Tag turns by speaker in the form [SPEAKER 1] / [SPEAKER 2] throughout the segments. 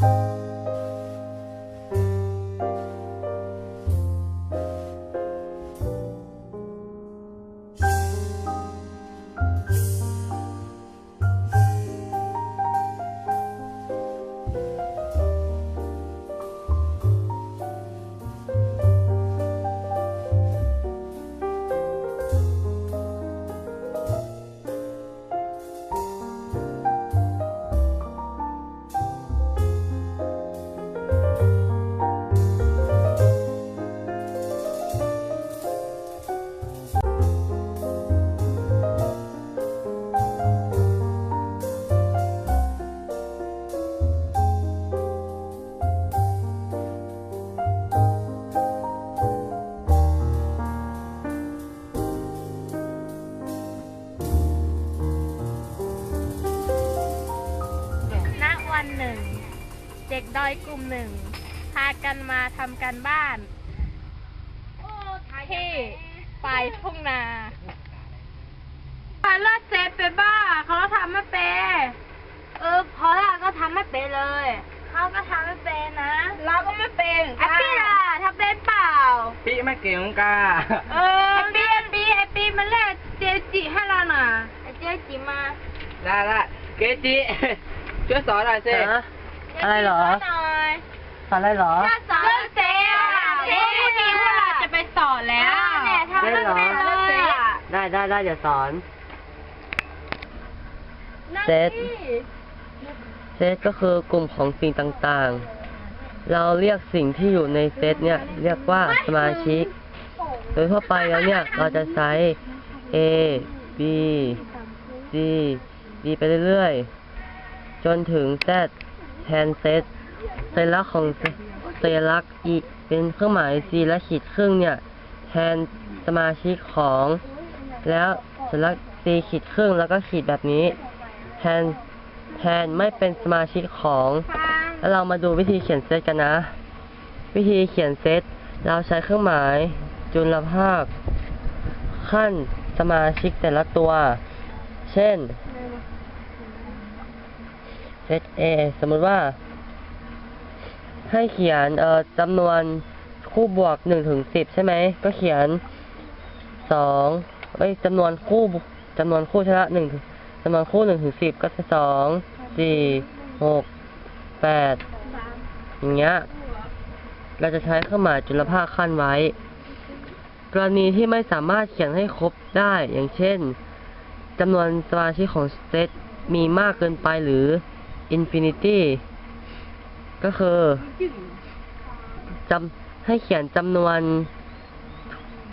[SPEAKER 1] ณ หนึ่งพากันมาทำการบ้าน ที่ปลายทุ่งนาเลิศเซฟไปบ้า เขาทำไม่เป็น เออพอละก็ทำไม่เป็นเลย เขาก็ทำไม่เป็นนะ เราก็ไม่เป็นไอปี้ล่ะทำเป็นเปล่า
[SPEAKER 2] ปีไม่เก่งกา
[SPEAKER 1] เออไอปีไอปีไอปีมันเล่นเจจิให้เราหน่ะไอเจจิมา
[SPEAKER 2] ได้ละเกจิช่วยสอนหน่อยสิ
[SPEAKER 3] ฮะอะไรเหรอ
[SPEAKER 1] เจจิช่วยหน่ อย
[SPEAKER 3] สอนอะไรเหรอ
[SPEAKER 1] ถ้าสอนเรื่องเจ๊อะเจ๊พรุ่งนี้พวกเราจะไปสอนแล้วเนี่ยทำเรื่องเจ๊เลยอะ
[SPEAKER 3] ได้ได้ได้เดี๋ยวสอน
[SPEAKER 1] นั่น
[SPEAKER 3] เซ็ต
[SPEAKER 1] สิ
[SPEAKER 3] เซตก็คือกลุ่มของสิ่งต่างๆ เราเรียกสิ่งที่อยู่ในเซตเนี่ย เรียกว่าสมาชิก โดยทั่วไปแล้วเนี่ย เราจะใช้ A B C D ไปเรื่อยๆ จนถึง Z แทนเซต สัญลักษณ์ของสัญลักษณ์อีเป็นเครื่องหมาย C และขีดครึ่งเนี่ย แทนสมาชิกของ แล้วสัญลักษณ์ C ขีดครึ่งแล้วก็ขีดแบบนี้ แทนแทนไม่เป็นสมาชิกของ แล้วเรามาดูวิธีเขียนเซตกันนะ วิธีเขียนเซตเราใช้เครื่องหมายจุลภาค ขั้นสมาชิกแต่ละตัว เช่น เซต A สมมุติว่า ให้เขียนเอ่อจำนวนคู่บวก1ถึง10ใช่ไหม ก็เขียน2เอ้ยจำนวนคู่จำนวนคู่ชนะ1ถึงจำนวนคู่1ถึง10ก็จะ2 4 6 8อย่างเงี้ย เราจะใช้เครื่องหมายจุลภาคขั้นไว้ กรณีที่ไม่สามารถเขียนให้ครบได้อย่างเช่นจำนวนสมาชิกของเซตมีมากเกินไปหรือ infinity ก็คือจำให้เขียนจำนวน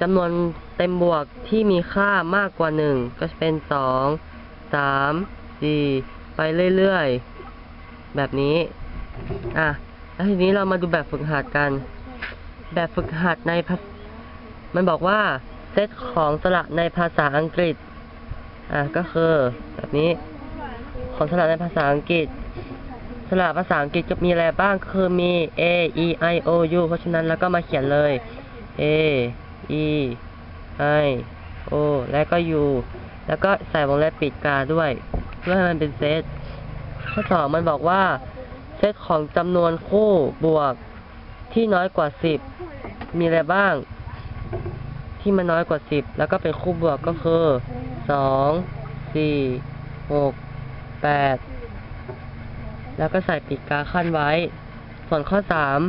[SPEAKER 3] จำนวนเต็มบวกที่มีค่ามากกว่าหนึ่งก็จะเป็นสองสามสี่ไปเรื่อยๆ แบบนี้ อะ แล้วทีนี้เรามาดูแบบฝึกหัดกัน แบบฝึกหัดในภาษมันบอกว่า เซตของสระในภาษาอังกฤษ อะ ก็คือ แบบนี้ ของสระในภาษาอังกฤษ สระภาษาอังกฤษก็มีอะไรบ้างคือมี A E I O U เพราะฉะนั้นแล้วก็มาเขียนเลย A E I O และก็ U แล้วก็ใส่วงเล็บปิดกาด้วย เพื่อให้มันเป็นเซตข้อสองมันบอกว่า เซตของจำนวนคู่บวกที่น้อยกว่าสิบมีอะไรบ้าง ที่มันน้อยกว่าสิบแล้วก็เป็นคู่บวกก็คือสองสี่หกแปด แล้วก็ใส่ปิดกาขั้นไว้ ส่วนข้อสาม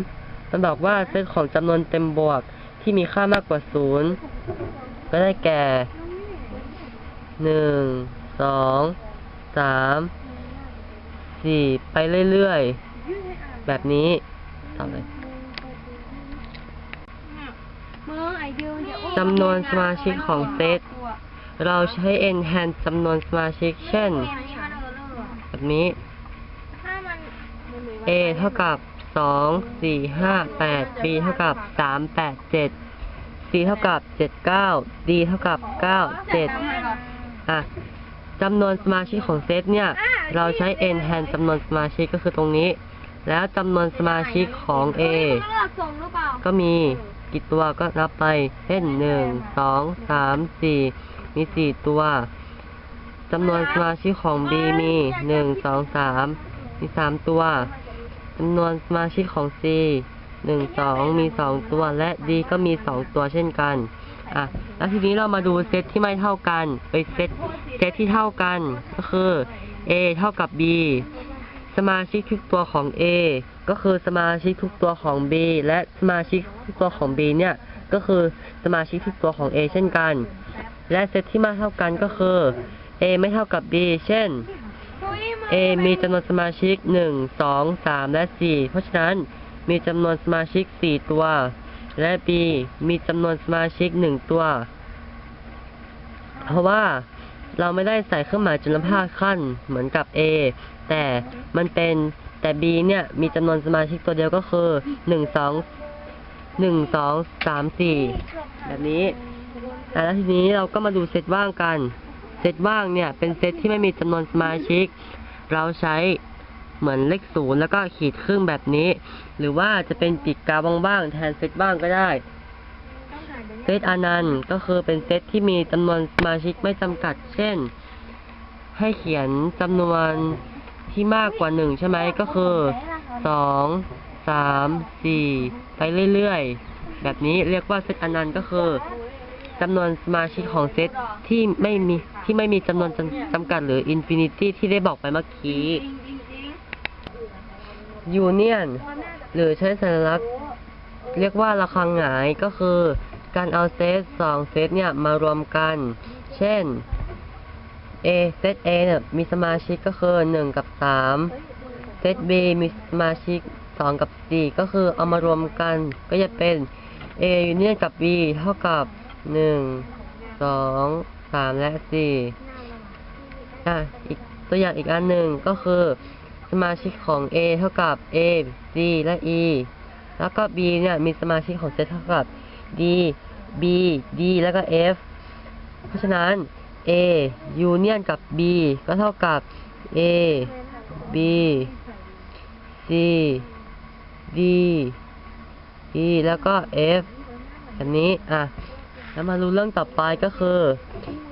[SPEAKER 3] มันบอกว่าเซตของจำนวนเต็มบวกที่มีค่ามากกว่าศูนย์ก็ได้แก่หนึ่งสองสามสี่ไปเรื่อย ๆ แบบนี้ตอบเลยจำนวนสมาชิกของเซต เราใช้ n แทนจำนวนสมาชิก เช่น แบบนี้
[SPEAKER 1] ถ้ามัน
[SPEAKER 3] a เท่ากับ2 4 5 8 b เท่ากับ3 8 7 c เท่ากับ7 9 d เท่ากับ9 7อะจำนวนสมาชิกของเซตเนี่ย เราใช้ n แทนจำนวนสมาชิกก็คือตรงนี้ แล้วจำนวนสมาชิกของ a ก็มีกี่ตัวก็นับไป เช่นหนึ่ง สอง สาม สี่ มีสี่ตัวจำนวนสมาชิกของ B มีหนึ่ง สอง สาม มีสามตัว จำนวนสมาชิกของ C หนึ่งสองมีสองตัวและ D ก็มีสองตัวเช่นกัน อะ แล้วทีนี้เรามาดูเซตที่ไม่เท่ากัน ไปเซตเซตที่เท่ากันก็คือ A เท่ากับ B สมาชิกทุกตัวของ A ก็คือสมาชิกทุกตัวของ B และสมาชิกทุกตัวของ B เนี่ยก็คือสมาชิกทุกตัวของ A เช่นกัน และเซตที่ไม่เท่ากันก็คือ A ไม่เท่ากับ B เช่น A มีจำนวนสมาชิก 1 2 3 และ 4 เพราะฉะนั้นมีจำนวนสมาชิก 4 ตัว และ B มีจำนวนสมาชิก 1 ตัว เพราะว่าเราไม่ได้ใส่เครื่องหมายจุลภาคขั้นเหมือนกับ A แต่มันเป็นแต่ B เนี่ยมีจำนวนสมาชิกตัวเดียวก็คือ 1 2 1 2 3 4 แบบนี้แล้วทีนี้เราก็มาดูเซตว่างกัน เซตว่างเนี่ยเป็นเซตที่ไม่มีจำนวนสมาชิก เราใช้เหมือนเลขศูนย์แล้วก็ขีดครึ่งแบบนี้ หรือว่าจะเป็นปีกกาบ้างๆแทนเซตว่างก็ได้ เซตอนันต์ก็คือเป็นเซตที่มีจำนวนสมาชิกไม่จำกัด เช่น ให้เขียนจำนวนที่มากกว่าหนึ่งใช่ไหมก็คือสองสามสี่ไปเรื่อยๆ แบบนี้เรียกว่าเซตอนันต์ก็คือ จำนวนสมาชิกของเซตที่ไม่มีที่ไม่มีจำนวนจำจำกัดหรืออินฟินิตี้ที่ได้บอกไปเมื่อกี้ยูเนียนหรือใช้สัญลักษณ์เรียกว่าระฆังหงายก็คือการเอาเซตสองเซตเนี่ยมารวมกัน เช่น A เซต A เนี่ยมีสมาชิกก็คือหนึ่งกับสามเซต B มีสมาชิกสองกับสี่ก็คือเอามารวมกันก็จะเป็น A ยูเนียนกับ B เท่ากับ หนึ่งสองสามและสี่อะอีกตัวอย่างอีกอันหนึ่งก็คือ สมาชิกของ A เท่ากับ A C และ E แล้วก็ B เนี่ยมีสมาชิกของเซตเท่ากับ D B D แล้วก็ F เพราะฉะนั้น A ยูเนียนกับ B ก็เท่ากับ A B C D E แล้วก็ F แบบนี้ อะ แล้วมารู้เรื่องต่อไปก็คือ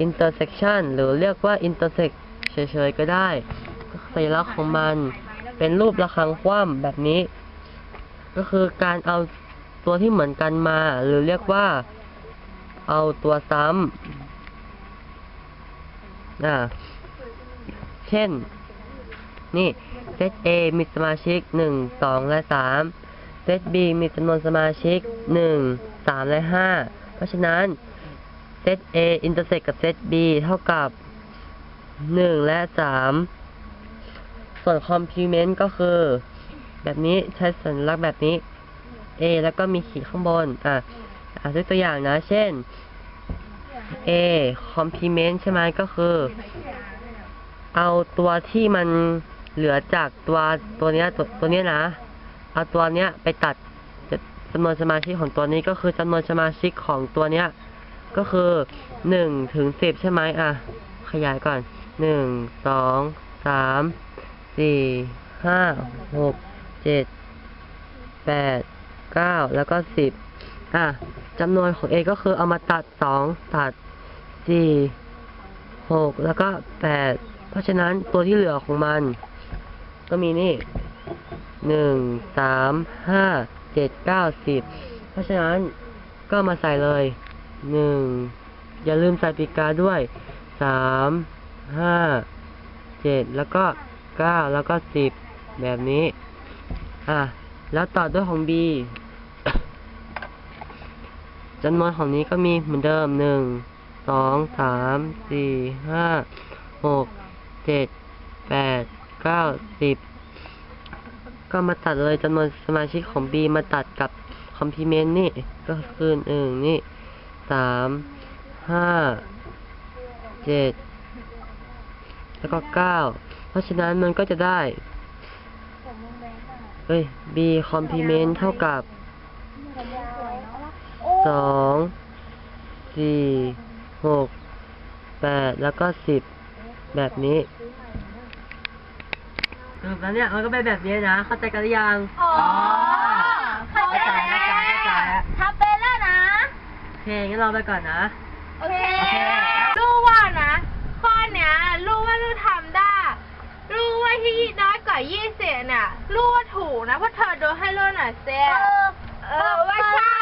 [SPEAKER 3] intersection หรือเรียกว่า intersect เฉยๆก็ได้สัญลักษณ์ของมันเป็นรูประฆังคว่ำแบบนี้ ก็คือการเอาตัวที่เหมือนกันมา หรือเรียกว่า เอาตัวซ้ำอ่าเช่น นี่เซต A มีสมาชิก1 2และ3เซต B มีจำนวนสมาชิก1 3และ5เพ ราะฉะนั้นเซต A intersect กับเซต B เท่ากับ 1 และ 3 ส่วน complement ก็คือ แบบนี้ใช้สัญลักษณ์แบบนี้ A แล้วก็มีขีดข้างบน อะอะยกตัวอย่างนะ เช่น A complement ใช่ไหมก็คือ เอาตัวที่มันเหลือจากตัวตัวเนี้ยตัวตัวเนี้ยนะ เอาตัวเนี้ยไปตัด จำนวนสมาชิกของตัวนี้ก็คือจำนวนสมาชิกของตัวเนี้ย ก็คือหนึ่งถึงสิบใช่ไหมอะ ขยายก่อนหนึ่งสองสามสี่ห้าหกเจ็ดแปดเก้าแล้วก็สิบอะจำนวนของ A ก็คือเอามาตัดสองตัดสี่หกแล้วก็แปดเพราะฉะนั้นตัวที่เหลือของมัน ก็มีนี่หนึ่งสามห้า เจ็ดเก้าสิบเพราะฉะนั้นก็มาใส่เลยหนึ่งอย่าลืมใส่ปีกกาด้วยสามห้าเจ็ดแล้วก็เก้าแล้วก็สิบแบบนี้ อะ แล้วต่อด้วยของ B จำนวนของนี้ก็มีเหมือนเดิมหนึ่งสองสามสี่ห้าหกเจ็ดแปดเก้าสิบ ก็มาตัดเลยจำนวนสมาชิกของ B มาตัดกับคอมพลีเมนต์นี่ ก็คือหนึ่งนี่สามห้าเจ็ดแล้วก็เก้าเพราะฉะนั้นมันก็จะได้เอ้ย b complement เท่ากับสองสี่หกแปดแล้วก็สิบแบบนี้ สรุปแล้วเนี่ยมันก็เป็นแบบนี้นะ เข้าใจกันหรือยัง
[SPEAKER 1] อ๋อเข้าใจ
[SPEAKER 2] แล้ว
[SPEAKER 1] ทำไปแล้วนะ
[SPEAKER 3] โอเคงั้นเราไปก่อนนะ
[SPEAKER 1] โอเค
[SPEAKER 3] ลู
[SPEAKER 1] กว่านะ ข้อเนี้ยลูกว่าลูกทำได้ ลูกว่าที่น้อยกว่ายี่สิบเนี่ยลูกว่าถูกนะเพราะเธอโดนให้ลูกหน่อยเซ่เออว่าใช่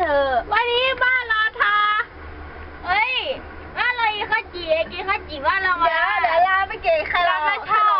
[SPEAKER 1] เถอวันนี้บ้านเราทาเฮ้ยบ้านเราอีข้าวจีกินข้าวจีบ้านเรามเดี๋ยวเดี๋ยวลาไปเกะใครเรามชอบ